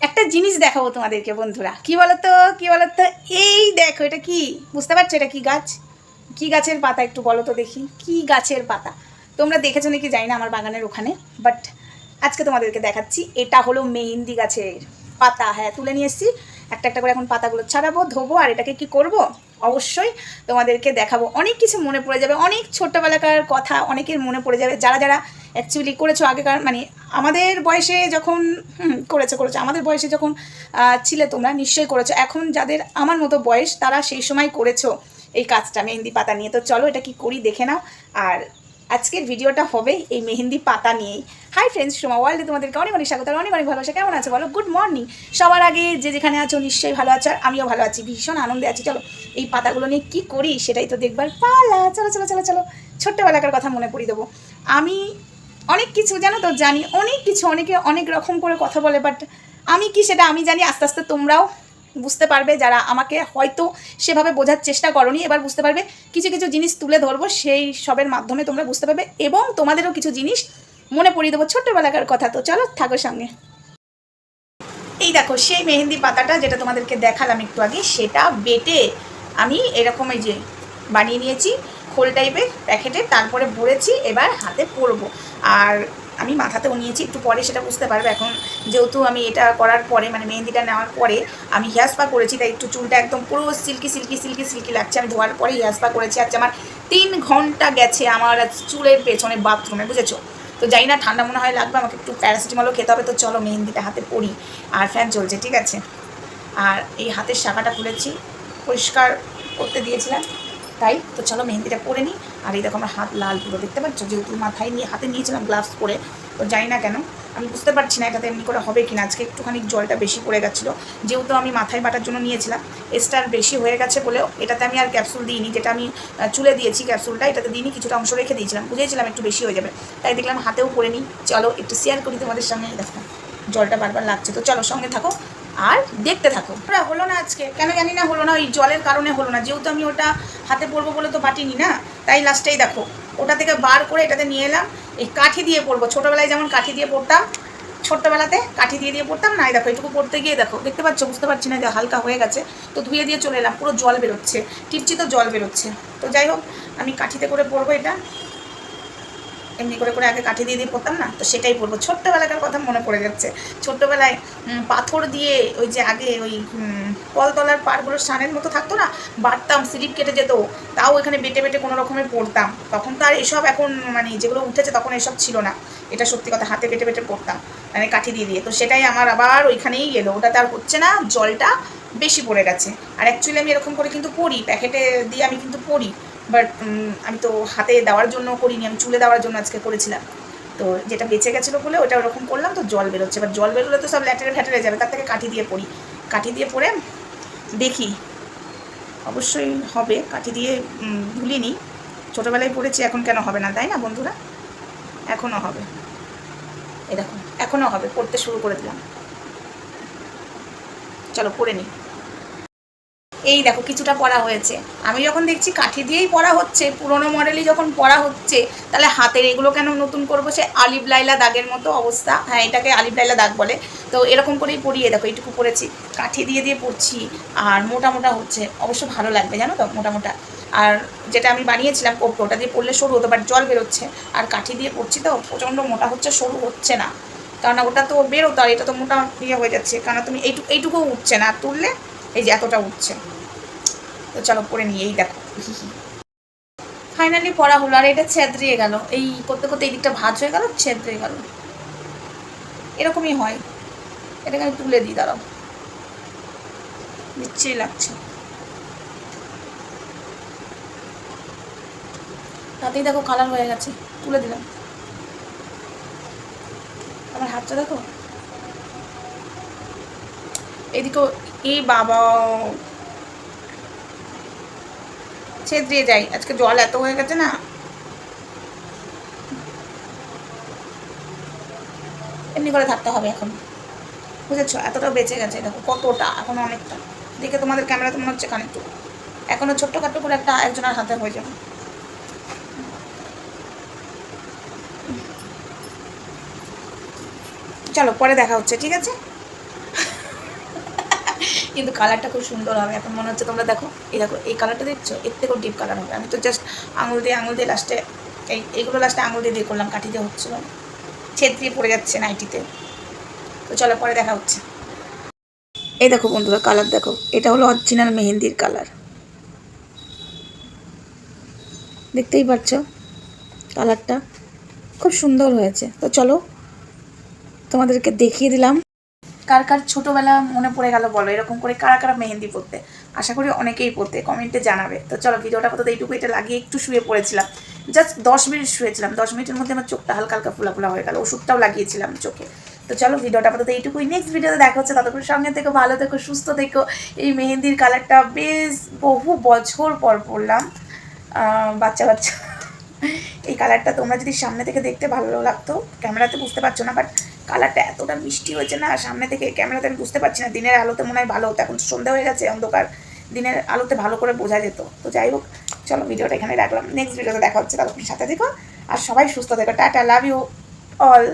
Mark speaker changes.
Speaker 1: একটা জিনিস দেখাবো তোমাদেরকে, বন্ধুরা। কি বলতো? কি বলতো? এই দেখো, এটা কি? বুঝতে পারছ এটা কি গাছ? কি গাছের পাতা একটু বলো তো দেখি। কি গাছের পাতা? তোমরা দেখেছ নাকি? জানি না আমার বাগানের ওখানে। বাট আজকে তোমাদেরকে দেখাচ্ছি, এটা হলো মেহেন্দি গাছের পাতা। হ্যাঁ তুলে নিয়ে এসেছি। একটা একটা করে এখন পাতাগুলো ছাড়াবো, ধোবো, আর এটাকে কি করব? অবশ্যই তোমাদেরকে দেখাবো। অনেক কিছু মনে পড়ে যাবে, অনেক ছোট্টবেলাকার কথা অনেকের মনে পড়ে যাবে। যারা যারা অ্যাকচুয়ালি করেছ আগেকার মানে আমাদের বয়সে যখন করেছ করেছ। আমাদের বয়সে যখন ছিলে তোমরা, নিশ্চয়ই করেছ। এখন যাদের আমার মতো বয়স, তারা সেই সময় করেছ এই কাজটা, মেহেন্দি পাতা নিয়ে। তো চলো এটা কি করি, দেখে নাও। আর আজকের ভিডিওটা হবে এই মেহেন্দি পাতা নিয়েই। হাই ফ্রেন্ডস সোমা ওয়ার্ল্ডে তোমাদেরকে অনেক অনেক স্বাগত অনেক অনেক ভালোবাসা। কেমন আছো বলো? গুড মর্নিং সবার আগে যে যেখানে আছো, নিশ্চয়ই ভালো আছো, আর আমিও ভালো আছি। ভীষণ আনন্দে আছি। চলো, এই পাতাগুলো নিয়ে কী করি, সেটাই তো দেখবার পালা। চলো চলো চলো চলো। ছোট্টবেলাকার কথা মনে পড়ি দেবো। আমি অনেক কিছু, জানো তো, জানি। অনেক কিছু, অনেকে অনেক রকম করে কথা বলে বাট আমি কি সেটা, আমি জানি, আস্তে আস্তে তোমরাও বুঝতে পারবে, যারা আমাকে হয়তো সেভাবে বোঝার চেষ্টা করনি, এবার বুঝতে পারবে, কিছু কিছু জিনিস তুলে ধরবো, সেই সবের মাধ্যমে তোমরা বুঝতে পারবে, এবং তোমাদেরও কিছু জিনিস মনে পড়িয়ে দেবো ছোট্টবেলাকার কথা, তো চলো, থাকো সঙ্গে। এই দেখো, সেই মেহেন্দি পাতাটা যেটা তোমাদেরকে দেখালাম একটু আগে, সেটা বেটে আমি এরকম এই যে বানিয়ে নিয়েছি, খোল টাইপের প্যাকেটে, তারপরে ভরেছি, এবার হাতে পরবো। আর আমি মাথাতেও নিয়েছি, একটু পরে সেটা বুঝতে পারবে এখন। যেহেতু আমি এটা করার পরে মানে মেহেন্দিটা নেওয়ার পরে, আমি হেয়ার করেছি, তাই একটু চুলটা একদম পুরো সিল্কি সিল্কি সিল্কি সিল্কি লাগছে। আমি ধোয়ার পরে হেয়ার করেছি, আজকে আমার তিন ঘণ্টা গেছে আমার চুলের পেছনে বাথরুমে বুঝেছ? তো জানি না, ঠান্ডা মনে হয় লাগবে, আমাকে একটু প্যারাসিটামলও খেতে হবে। তো চলো মেহেন্দিটা হাতে পরি। আর ফ্যান চলছে, ঠিক আছে? আর এই হাতের শাখাটা খুলেছি, পরিষ্কার করতে দিয়েছিলাম। তাই তো চলো মেহেন্দিটা পরে নিই। আর এই দেখো আমার হাত লাল পুরো, দেখতে পাচ্ছ? যেহেতু মাথায় নিয়ে হাতে নিয়েছিলাম গ্লাভস পরে, তো জানি না কেন, আমি বুঝতে পারছি না এটাতে এমনি করে হবে কিনা। আজকে একটুখানি জলটা বেশি পড়ে গেছিল, যেহেতু আমি মাথায় বাটার জন্য নিয়েছিলাম, এস্টার বেশি হয়ে গেছে বলেও এটাতে আমি আর ক্যাপসুল দিইনি, যেটা আমি চুলে দিয়েছি ক্যাপসুলটা এটাতে দিইনি, কিছুটা অংশ রেখে দিয়েছিলাম। বুঝেছিলাম একটু বেশি হয়ে যাবে, তাই দেখলাম হাতেও পরে নিই। চলো একটু শেয়ার করি তোমাদের এই দেখো, জলটা বারবার লাগছে। তো চলো সঙ্গে থাকো আর দেখতে থাকো। ওরা হলো না আজকে। কেন জানি না হলো না, ওই জলের কারণে হলো না। যেহেতু আমি ওটা হাতে পরবো বলে তো পাটিনি না, তাই লাস্টেই দেখো। ওটা থেকে বার করে এটাতে নিয়ে এলাম। এই কাঠি দিয়ে পরবো। ছোটোবেলায় যেমন কাঠি দিয়ে পড়তাম ছোট্টবেলাতে কাঠি দিয়ে দিয়ে পড়তাম না দেখো, এটুকু পড়তে গিয়ে দেখো, দেখতে পাচ্ছ, বুঝতে পারছি না যে হালকা হয়ে গেছে। তো ধুয়ে দিয়ে চলে এলাম, পুরো জল বেরোচ্ছে টিপচি তো জল বেরোচ্ছে। তো যাই হোক, আমি কাঠিতে করে পরবো এটা। এমনি করে করে আগে কাঠি দিয়ে দিয়ে পড়তাম না? তো সেটাই পড়ব ছোট্টবেলাকার কথা মনে পড়ে যাচ্ছে। ছোট্টবেলায় পাথর দিয়ে ওই যে আগে ওই কলতলার পাড়গুলো সানের মতো থাকতো না? বাড়তাম স্লিপ কেটে যেত। তাও এখানে বেটে বেটে কোনো রকমের পড়তাম তখন তো আর এসব এখন মানে যেগুলো উঠেছে তখন এসব ছিল না। এটা সত্যি কথা, হাতে বেটে বেটে পড়তাম মানে কাঠি দিয়ে দিয়ে। তো সেটাই আমার আবার ওইখানেই এলো ওটাতে আর হচ্ছে না, জলটা বেশি পড়ে গেছে। আর অ্যাকচুয়ালি আমি এরকম করে কিন্তু পড়ি প্যাকেটে দিয়ে আমি কিন্তু পড়ি বাট আমি তো হাতে দেওয়ার জন্য করিনি, আমি চুলে দেওয়ার জন্য আজকে করেছিলাম। তো যেটা বেঁচে গেছিল বলে ওটা ওরকম করলাম, তো জল বেরোচ্ছে। এবার জল বেরোলে তো সব ল্যাটেরে ফ্যাটেরে যাবে, তার থেকে কাঠি দিয়ে পড়ি কাঠি দিয়ে পড়ে দেখি, অবশ্যই হবে, কাঠি দিয়ে ভুলিনি ছোটোবেলায় পড়েছি, এখন কেন হবে না, তাই না বন্ধুরা? এখনও হবে। এ দেখো, এখনও হবে, পড়তে শুরু করে দিলাম। চলো, পড়ে নিই। এই দেখো কিছুটা পড়া হয়েছে। আমি যখন দেখছি কাঠি দিয়েই পড়া হচ্ছে, পুরোনো মডেলই যখন পড়া হচ্ছে, তাহলে হাতের এগুলো কেন নতুন করব? সে আলিফ লাইলা দাগের মতো অবস্থা। হ্যাঁ এটাকে আলিফ লাইলা দাগ বলে। তো এরকম করেই পড়িয়ে দেখো, এইটুকু পড়েছি। কাঠি দিয়ে দিয়ে পড়ছি, আর মোটা মোটা হচ্ছে। অবশ্য ভালো লাগবে, জানো তো, মোটা মোটা। আর যেটা আমি বানিয়েছিলাম কোপটা ওটা দিয়ে পড়লে সরু হতো বাট জল বেরোচ্ছে। আর কাঠি দিয়ে পড়ছি তো, প্রচণ্ড মোটা হচ্ছে, সরু হচ্ছে না। কারণ ওটা তো বেরোতো, আর এটা তো মোটা ইয়ে হয়ে যাচ্ছে। কারণ তুমি এইটুকু, এইটুকুও উঠছে না। তুললে এই যে এতটা উঠছে। তো চলো পরে নিয়ে এই দেখো। ফাইনালি পড়া হলো। আর এটা ছেদ্রিয়ে গেল। এই করতে করতে এই দিকটা ভাজ হয়ে গেল, ছেদ্রিয়ে গেল। এরকমই হয়। এটাকে আমি তুলে দিই, দাঁড়াও। নিশ্চয়ই লাগছে। তাতেই দেখো কালার হয়ে গেছে। তুলে দিলাম। আমার হাতটা দেখো। এদিকেও এই বাবা ছেদ্রিয়ে যাই আজকে জল এত হয়ে গেছে না। এমনি করে থাকতে হবে এখন। বুঝেছ? এতটা বেঁচে গেছে, দেখো কতটা, এখন অনেকটা। দেখে তোমাদের ক্যামেরা তো মনে হচ্ছে খানিকটু। এখনও ছোট্টখাট্টো করে একটা একজনের হাতে হয়ে যাবে। চলো, পরে দেখা হচ্ছে, ঠিক আছে? কিন্তু কালারটা খুব সুন্দর হবে। এখন মনে হচ্ছে তোমরা দেখো, এই দেখো, এই কালারটা দেখছ? এর থেকেও ডিপ কালার হবে। আমি তো জাস্ট আঙুল দিয়ে আঙুল দিয়ে লাস্টে এই, এইগুলো লাস্টে আঙুল দিয়ে দিয়ে করলাম, কাঠি দিয়ে হচ্ছিল। দিয়ে পড়ে যাচ্ছে নাইটিতে তো। চলো, পরে দেখা হচ্ছে। এই দেখো বন্ধুরা কালার দেখো। এটা হলো অরিজিনাল মেহেন্দির কালার দেখতেই পাচ্ছ কালারটা খুব সুন্দর হয়েছে। তো চলো, তোমাদেরকে দেখিয়ে দিলাম। কার কার ছোটোবেলা মনে পড়ে গেল বলো, এরকম করে কারা কারা মেহেন্দি পড়তে? আশা করি অনেকেই পড়তে কমেন্টে জানাবে। তো চলো ভিডিওটা কত এইটুকু এটা লাগিয়ে একটু শুয়ে পড়েছিলাম। জাস্ট দশ মিনিট শুয়েছিলাম, দশ মিনিটের মধ্যে আমার চোখটা হালকা হালকা ফুলা ফুলা হয়ে গেল, ওষুধটাও লাগিয়েছিলাম চোখে। তো চলো ভিডিওটা আপাতত এইটুকুই নেক্সট ভিডিওতে দেখা হচ্ছে, ততক্ষণ সঙ্গে থেকো, ভালো থেকো, সুস্থ থেকো। এই মেহেন্দির কালারটা বেশ বহু বছর পর পড়লাম বাচ্চা বাচ্চা। এই কালারটা তোমরা যদি সামনে থেকে দেখতে ভালো লাগতো, ক্যামেরাতে বুঝতে পারছ না বাট কালারটা এতটা মিষ্টি হয়েছে না সামনে থেকে ক্যামেরাতে আমি বুঝতে পারছি না, দিনের আলোতে মনে হয় ভালো হতো, এখন সন্ধ্যা হয়ে গেছে, অন্ধকার, দিনের আলোতে ভালো করে বোঝা যেত। তো যাই হোক, চলো ভিডিওটা এখানে রাখলাম নেক্সট ভিডিওতে দেখা হচ্ছে ততক্ষণ সাথে দেখো আর সবাই সুস্থ থেকো, টাটা লাভ ইউ অল